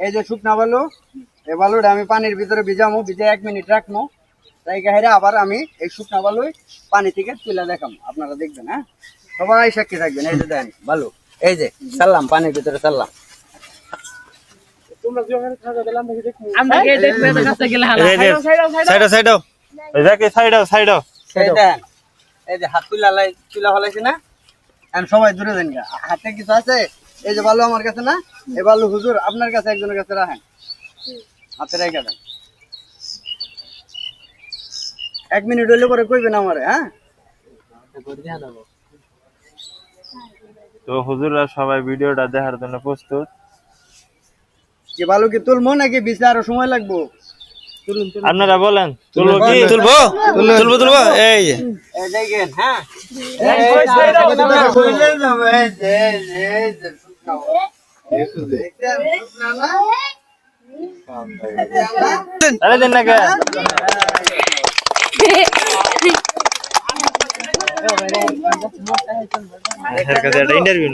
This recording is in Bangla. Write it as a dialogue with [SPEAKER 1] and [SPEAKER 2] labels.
[SPEAKER 1] এই যে শুকনা বালু এই বালুটা আমি পানির ভিতরে ভিজামো ভিজে এক মিনিট রাখব তাই গাহিরে আবার আমি এই শুকনা বালু পানি থেকে তুলে দেখাবো আপনারা দেখবেন হ্যাঁ? সবাই সাক্ষী থাকবেন। এই যে দেন বালু। এই যে চাললাম পানির ভিতরে
[SPEAKER 2] যে
[SPEAKER 1] হাত তুলা তুলা ফলাইছি না? সবাই দূরে দেন হাতে কিছু আছে? এই যে বালু আমার কাছে না এই বালু হুজুর আপনার কাছে একজনের কাছে রাখেন। হাতে রেখে দেন। এক মিনিট হইলে পরে কইবেন আমারে হ্যাঁ?
[SPEAKER 2] তো হুজুররা সবাই ভিডিওটা দেখার জন্য প্রস্তুত।
[SPEAKER 1] যে বালু কি তুলবো নাকি বিচে আরও সময় লাগবো?
[SPEAKER 2] আপনারা বলেন তুলবো কি?
[SPEAKER 3] তুলবো? তুলবো তুলবো? এই যে।
[SPEAKER 1] এই দেখেন হ্যাঁ?
[SPEAKER 2] তাহলে দিন না কে ইন্টারভিউ